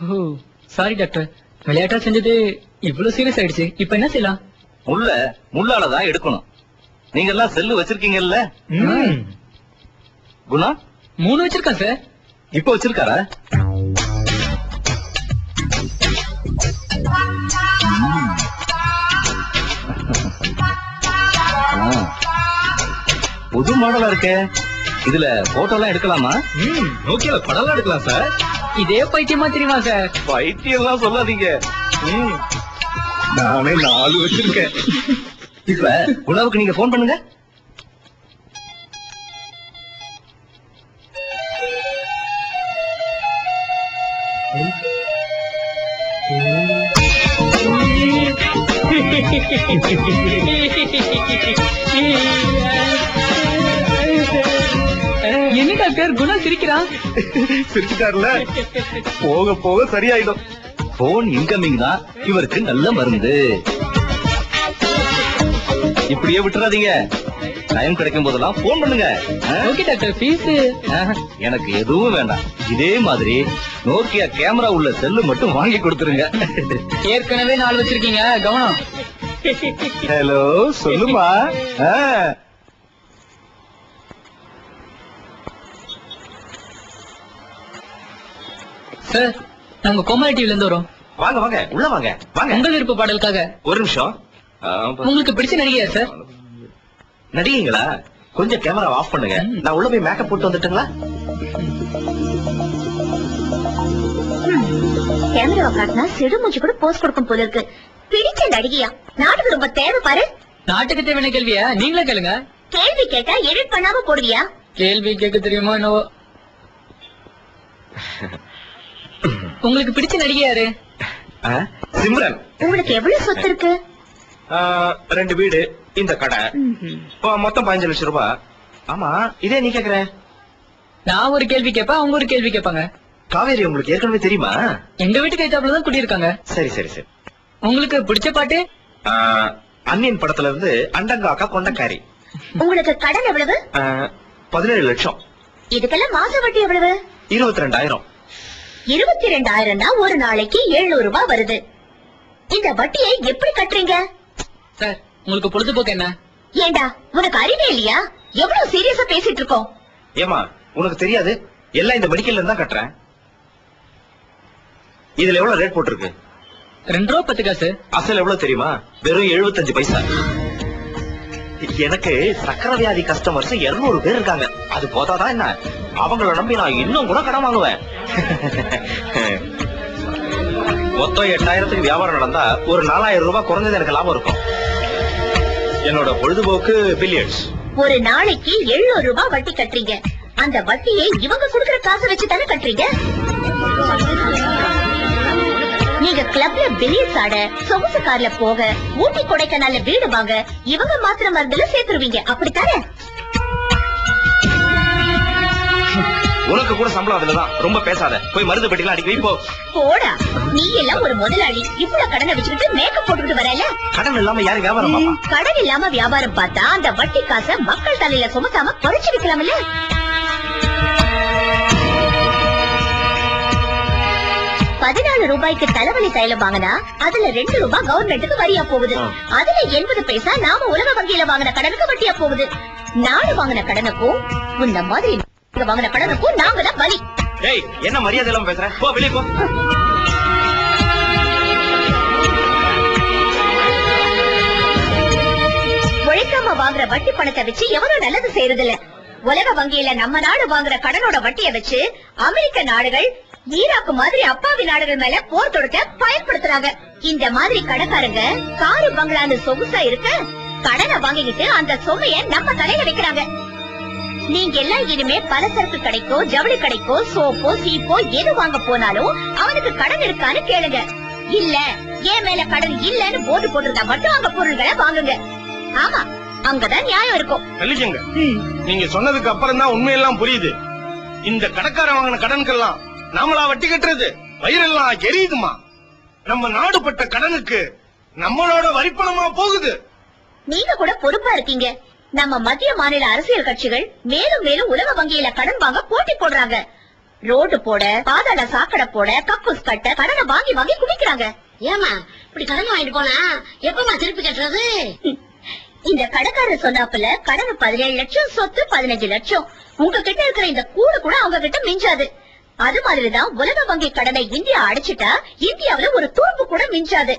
ஓ sorry doctor விளையாட்டா செஞ்சது இவ்வளவு சீரியஸ் ஆயிடுச்சு. இப்ப என்ன செய்யலாம்? முள்ள முள்ளாலதான் எடுக்கணும். நீங்க எல்லாம் செல்லு வச்சிருக்கீங்கல்ல? குணா? மூணு வச்சிருக்கேன் சார் இப்ப வச்சிருக்காரா. புது மாடலா இருக்கே. இதுல போட்டோ எல்லாம் எடுக்கலாமா? ஓகேல படம்லாம் எடுக்கலாம் சார் இதே பைத்தியமா தெரியுமா சார்? பைத்தியம் எல்லாம் சொல்லாதீங்க நானே நாலு வச்சிருக்கேன். இப்ப குணாவுக்கு நீங்க போன் பண்ணுங்க. என்ன டாக்டர் குணா சிரிக்கிறான். சிரிச்சுட்டாருல? போக போக சரியாயிடும். போன் இன்கமிங் தான். இவருக்கு நல்ல மருந்து. இப்படியே விட்டுறாதீங்க. டைம் கிடைக்கும் போதெல்லாம் போன் பண்ணுங்க? ஓகே டாக்டர் ஃபீஸ் எனக்கு எதுவும் வேண்டாம். இதே மாதிரி நோக்கியா கேமரா உள்ள செல்லு மட்டும் வாங்கி கொடுத்துருங்க. ஏற்கனவே நாலு வச்சிருக்கீங்க. கவனம். ஹலோ சொல்லுமா? சார் நாங்க கோமாளி டிவில இருந்து வரோம். வாங்க வாங்க உள்ள வாங்க. வாங்க. உங்கள் விருப்ப பாடலுக்காக. ஒரு நிமிஷம். உங்களுக்கு பிடிச்ச நடிகையா சார் நடிகைங்களா? கொஞ்சம் கேமரா ஆஃப் பண்ணுங்க. நான் உள்ள போய் மேக்கப் போட்டு வந்துட்டுங்களா? கேமராவை காட்டினா சிடு மூஞ்சி கூட போஸ் கொடுக்கும் போல இருக்கு. பிடிச்ச நடிகையா? நாட்டுக்கு ரொம்ப தேவை பாரு. நாட்டுக்கு தேவையான கேள்வியா? நீங்களே கேளுங்க. கேள்வி கேட்டா எடிட் பண்ணாம போடுவியா? கேள்வி கேட்க தெரியுமோ என்னவோ? உங்களுக்கு பிடிச்ச நடிகை யாரு? சிம்ரன். உங்களுக்கு எவ்வளவு சொத்து இருக்கு? ரெண்டு வீடு இந்த கடை. மொத்தம் பதினஞ்சு லட்சம் ரூபாய் ஆமா இதே நீ கேக்குற? நான் ஒரு கேள்வி கேட்பேன் அவங்க ஒரு கேள்வி கேட்பாங்க காவேரி உங்களுக்கு ஏற்கனவே தெரியுமா? எங்க வீட்டுக்கு ஏத்தாப்புல தான் குடியிருக்காங்க சரி சரி சரி. உங்களுக்கு பிடிச்ச பாட்டு? அன்னியன் படத்துல இருந்து அண்டங்காக்கா கொண்டக்காரி. உங்களுக்கு கடன் எவ்வளவு? பதினேழு லட்சம். இதுக்கெல்லாம் மாச வட்டி எவ்வளவு? இருபத்தி ரெண்டாயிரம். இருபத்தி ரெண்டாயிரம் தான் ஒரு நாளைக்கு எழுநூறு ரூபாய் வருது. இந்த வட்டியை எப்படி கட்டுறீங்க? சார் உங்களுக்கு பொழுதுபோக்கு என்ன? ஏண்டா உனக்கு அறிவே இல்லையா? எவ்வளவு சீரியஸா பேசிட்டு இருக்கோம். ஏமா உனக்கு தெரியாது? எல்லாம் இந்த மெடிக்கல்ல தான் கட்டுறேன். இதுல எவ்வளவு ரேட் போட்டிருக்கு? ரெண்டு ரூபா பத்து காசு அசல் எவ்வளவு தெரியுமா? வெறும் எழுபத்தஞ்சு பைசா. எனக்கு சக்கரை வியாதி கஸ்டமர்ஸ் 200 பேர் இருக்காங்க. அது போதாதான் என்ன? அவங்கள நம்பி நான் இன்னும் கூட கடன் வாங்குவேன். மொத்தம் எட்டாயிரத்துக்கு வியாபாரம் நடந்தா ஒரு நாலாயிரம் ரூபாய் குறைஞ்சது எனக்கு லாபம் இருக்கும். என்னோட பொழுதுபோக்கு பில்லியன்ஸ் ஒரு நாளைக்கு எழுநூறு ரூபாய் வட்டி கட்டுறீங்க. அந்த வட்டியை இவங்க குடுக்கற காசு வச்சு தானே கட்டுறீங்க? நீங்க கிளப்ல பில்லியன்ஸ் ஆட சொகுசு கார்ல போக ஊட்டி கொடைக்கானல்ல வீடு வாங்க இவங்க மாத்திர மருந்துல சேர்த்துருவீங்க. அப்படித்தானே? உனக்கு கூட சம்பளம் அதுலதான். ரொம்ப பேசாத. போய் மருந்து பெட்டிலாம் அடிக்க வை, போ. போடா. நீ எல்லாம் ஒரு முதலாளி. இவ்வளவு கடனை வச்சுக்கிட்டு மேக்கப் போட்டுக்கிட்டு வரல கடன் இல்லாம யாரும் வியாபாரம் பாப்பா கடன் இல்லாம வியாபாரம் பார்த்தா அந்த வட்டி காசை மக்கள் தலையில சுமத்தாம குறைச்சு விக்கலாம்ல? பதினாலு ரூபாய்க்கு தலைவலி தைலம் வாங்கினா அதுல ரெண்டு ரூபாய் கவர்மெண்ட்டுக்கு வரியா போகுது. அதுல எண்பது பைசா நாம உலக வங்கியில வாங்கின கடனுக்கு வட்டியா போகுது. நாடு வாங்கின கடனுக்கும் இந்த மாதிரி நீங்க வாங்கின கடனுக்கும் நாங்க தான் வலி டேய் என்ன மரியாதை இல்லாம பேசுற? போ வெளியே போ. உழைக்காம வாங்குற வட்டி பணத்தை வச்சு எவனும் நல்லது செய்யறது இல்ல உலக வங்கியில நம்ம நாடு வாங்குற கடனோட வட்டிய வச்சு அமெரிக்க நாடுகள் ஈராக்கு மாதிரி அப்பாவி நாடுகள் மேல போர் தொடுக்க பயன்படுத்துறாங்க. இந்த மாதிரி கடைக்காரங்க காரு பங்களான்னு சொகுசா இருக்க கடனை வாங்கிக்கிட்டு அந்த சுமைய நம்ம தலையில வைக்கிறாங்க. நீங்க எல்லாம் இனிமே பலசரக்கு கடைக்கோ ஜவுளி கடைக்கோ சோப்போ சீப்போ எது வாங்க போனாலும் அவனுக்கு கடன் இருக்கான்னு கேளுங்க. இல்ல என் மேல கடன் இல்லன்னு போட்டு போட்டிருந்தா மட்டும் அங்க பொருள்களை வாங்குங்க. ஆமா அங்கதான் நியாயம் இருக்கும். கலிஜங்க நீங்க சொன்னதுக்கு அப்புறம் தான் உண்மையெல்லாம் புரியுது. இந்த கடைக்காரன் வாங்கின கடனுக்கெல்லாம் நாமளா வட்டி கட்டுறது. வயிறெல்லாம் எரியுதுமா? நம்ம நாடு பட்ட கடனுக்கு நம்மளோட வரிப்பணமா போகுது? நீங்க கூட பொறுப்பா இருக்கீங்க. நம்ம மத்திய மாநில அரசியல் கட்சிகள் மேலும் மேலும் உலக வங்கியில கடன் வாங்க போட்டி போடுறாங்க. ரோடு போட பாதாள சாக்கடை போட கக்கூஸ் கட்ட கடனை வாங்கி வாங்கி குடிக்கிறாங்க ஏமா இப்படி கடன் வாங்கிட்டு போனா எப்பமா திருப்பி கட்டுறது? இந்த கடைக்காரர் சொன்னாப்புல கடன் பதினேழு லட்சம் சொத்து பதினஞ்சு லட்சம். உங்ககிட்ட இருக்கிற இந்த கூடு கூட அவங்க கிட்ட மிஞ்சாது. அது மாதிரிதான் உலக வங்கி கடனை இந்தியா அடைச்சிட்டா இந்தியாவுல ஒரு தூர்ப்பு கூட மிஞ்சாது.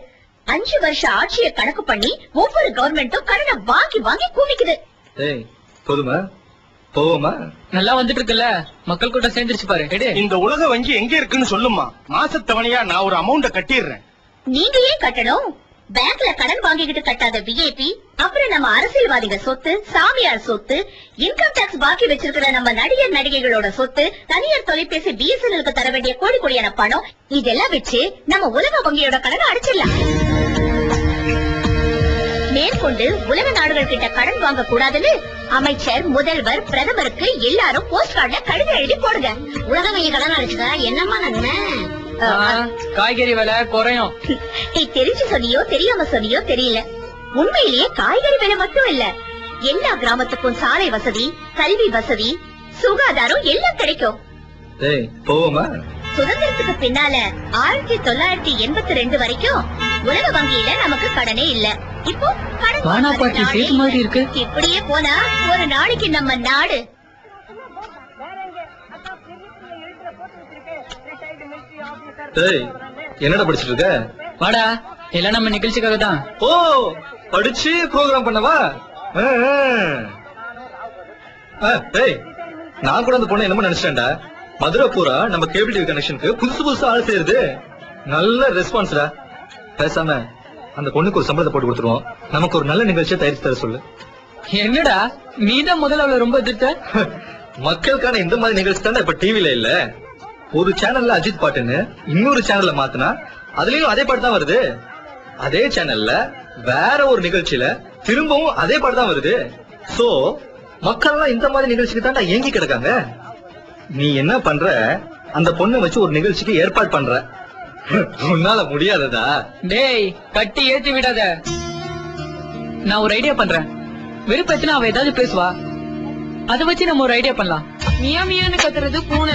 அஞ்சு வருஷ ஆட்சியை கணக்கு பண்ணி ஒவ்வொரு கவர்மெண்ட்டும் கடனை வாங்கி வாங்கி குவிக்குது. ஏய் போதுமா? போவோமா? நல்லா வந்துட்டு இருக்குல்ல மக்கள் கூட்டம் சேர்ந்துருச்சு பாரு. எடு. இந்த உலக வங்கி எங்க இருக்குன்னு சொல்லுமா மாசத்தவணையா நான் ஒரு அமௌண்ட கட்டிடுறேன். நீங்க ஏன் கட்டணும்? பேங்க்ல கடன் வாங்கிக்கிட்டு கட்டாத விஐபி அப்புறம் நம்ம அரசியல்வாதிக சொத்து சாமியார் சொத்து இன்கம் டாக்ஸ் பாக்கி வச்சிருக்கிற நம்ம நடிகர் நடிகைகளோட சொத்து தனியார் தொலைபேசி பிஎஸ்என்எலுக்கு தர வேண்டிய கோடி கோடியான பணம் இதெல்லாம் வச்சு நம்ம உலக வங்கியோட கடனை அடைச்சிடலாம். மேற்கொண்டு உலக நாடுகள் கிட்ட கடன் வாங்க கூடாதுன்னு அமைச்சர் முதல்வர் பிரதமருக்கு எல்லாரும் போஸ்ட் கார்டுல கடிதம் எழுதி போடுங்க. உலக வங்கி கடன் அடிச்சுதா? என்னம்மா நன்மை? காய்கறி விலை குறையும். நீ தெரிஞ்சு சொன்னியோ தெரியாம சொன்னியோ தெரியல. உண்மையிலேயே காய்கறி விலை மட்டும் இல்ல. எல்லா கிராமத்துக்கும் சாலை வசதி கல்வி வசதி சுகாதாரம் எல்லாம் கிடைக்கும். சுதந்திரத்துக்கு பின்னால ஆயிரத்தி தொள்ளாயிரத்தி எண்பத்தி ரெண்டு வரைக்கும் உலக வங்கியில நமக்கு கடனே இல்ல. இப்போ கடன் வானா வாங்குற பாட்டி நாடே சேத்து மாதிரி இருக்கு. இப்படியே போனா ஒரு நாளைக்கு நம்ம நாடு. ஏய் என்னடா படிச்சிட்டு இருக்க? வாடா எல்லாம் நம்ம நிகழ்ச்சிக்காக தான் ஓ படிச்சு ப்ரோக்ராம் பண்ணவா? நான் கூட அந்த பொண்ணை என்னமோ நினைச்சிட்டேன்டா. மதுரை பூரா நம்ம கேபிள் டிவி கனெக்ஷனுக்கு புதுசு புதுசா ஆள் செய்யுது நல்ல ரெஸ்பான்ஸ்டா பேசாம அந்த பொண்ணுக்கு ஒரு சம்பளத்தை போட்டு கொடுத்துருவோம். நமக்கு ஒரு நல்ல நிகழ்ச்சியை தயாரிச்சு தர சொல்லு. என்னடா? நீதான் முதல்ல அவளை ரொம்ப எதிர்த்த? மக்களுக்கான இந்த மாதிரி நிகழ்ச்சி தானே இப்ப டிவில இல்ல? ஒரு சேனல்ல அஜித் பாட்டுன்னு இன்னொரு சேனல்ல மாத்தினா அதுலயும் அதே பாட்டு தான் வருது. அதே சேனல்ல வேற ஒரு நிகழ்ச்சியில திரும்பவும் அதே பாட்டு தான் வருது. சோ மக்கள் எல்லாம் இந்த மாதிரி நிகழ்ச்சிக்கு தான்டா ஏங்கி கிடக்காங்க. நீ என்ன பண்ற? அந்த பொண்ணை வச்சு ஒரு நிகழ்ச்சிக்கு ஏற்பாடு பண்ற. உன்னால முடியாததா? டேய் கட்டி ஏத்தி விடாத. நான் ஒரு ஐடியா பண்றேன். வெறுப்பேத்தினா அவ ஏதாவது பேசுவா? அத வச்சு நம்ம ஒரு ஐடியா பண்ணலாம். மியா மியான்னு கத்துறது பூனை.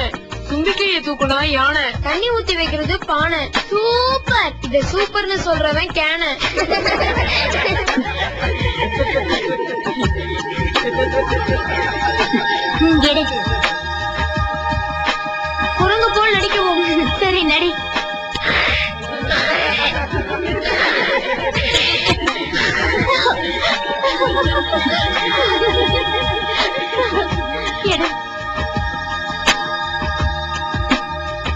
தும்பிக்கையை தூக்குனா யானை. தண்ணி ஊத்தி வைக்கிறது பானை. சூப்பர். இத சூப்பர்னு சொல்றவன் கேன. எடு. எடு.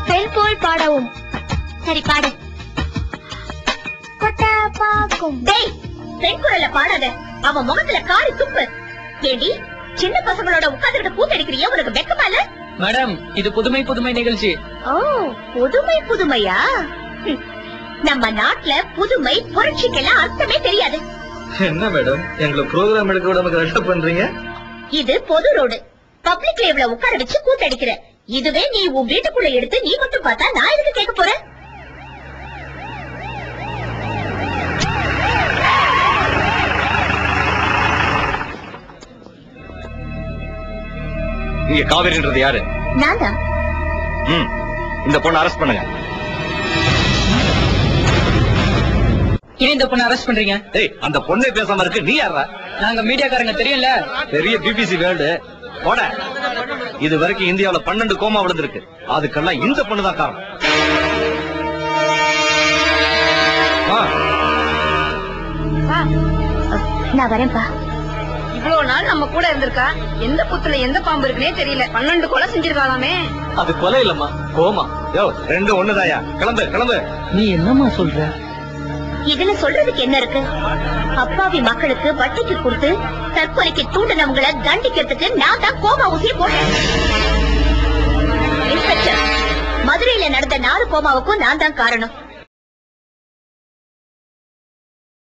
பெண் போல் பாடவும். சரி பாடு. கொட்டா பாக்கும். டேய் பெண் குரல்ல பாடாத. அவன் முகத்துல காரி துப்பு. ஏண்டி சின்ன பசங்களோட உட்கார்ந்துட்டு கூத்தடிக்கிறியா உனக்கு வெக்கமா இல்ல? மேடம் இது புதுமை புதுமை நிகழ்ச்சி. ஓ புதுமை புதுமையா. நம்ம நாட்டுல புதுமை புரட்சிக்கெல்லாம் அர்த்தமே தெரியாது. என்ன மேடம் எங்களை ப்ரோக்ராம் எடுக்க விடாம கரெக்டா பண்றீங்க? இது பொது ரோடு பப்ளிக் லேவ்ல உட்கார வச்சு கூத்தடிக்கிற. இதுவே நீ உன் வீட்டுக்குள்ள எடுத்து நீ மட்டும் பார்த்தா நான் எதுக்கு கேட்க போறேன் இங்க காவேரின்றது யாரு? நான் இந்த பொண்ணை அரெஸ்ட் பண்ணுங்க. ஏன் இந்த பொண்ணை அரெஸ்ட் பண்றீங்க? ஏய் அந்த பொண்ணே பேசாம இருக்கு. நீ யாரா நாங்க மீடியாக்காரங்க தெரியும்ல? பெரிய பிபிசி வேர்ல்டு. போட. இது வரைக்கும் இந்தியாவுல பன்னெண்டு கோமா விழுந்திருக்கு. அதுக்கெல்லாம் இந்த பொண்ணு தான் காரணம். ஆ, நான் வரேன்பா இவ்வளவு நாள் நம்ம கூட இருந்திருக்கா? எந்த புத்துல எந்த பாம்பு இருக்குன்னே தெரியல. பன்னெண்டு கொலை செஞ்சிருக்காளாமே. அது கொலை இல்லம்மா. கோமா. யோ ரெண்டு ஒண்ணுதாயா கிளம்பு கிளம்பு. நீ என்னம்மா சொல்ற? இதுல சொல்றதுக்கு என்ன இருக்கு? அப்பாவி மக்களுக்கு வட்டிக்கு கொடுத்து தற்கொலைக்கு தூண்டினவங்களை தண்டிக்கிறதுக்கு நான் தான் கோமா ஊசியை போட்டேன். இன்ஸ்பெக்டர் மதுரையில நடந்த நாலு கோமாவுக்கும் நான் தான் காரணம்.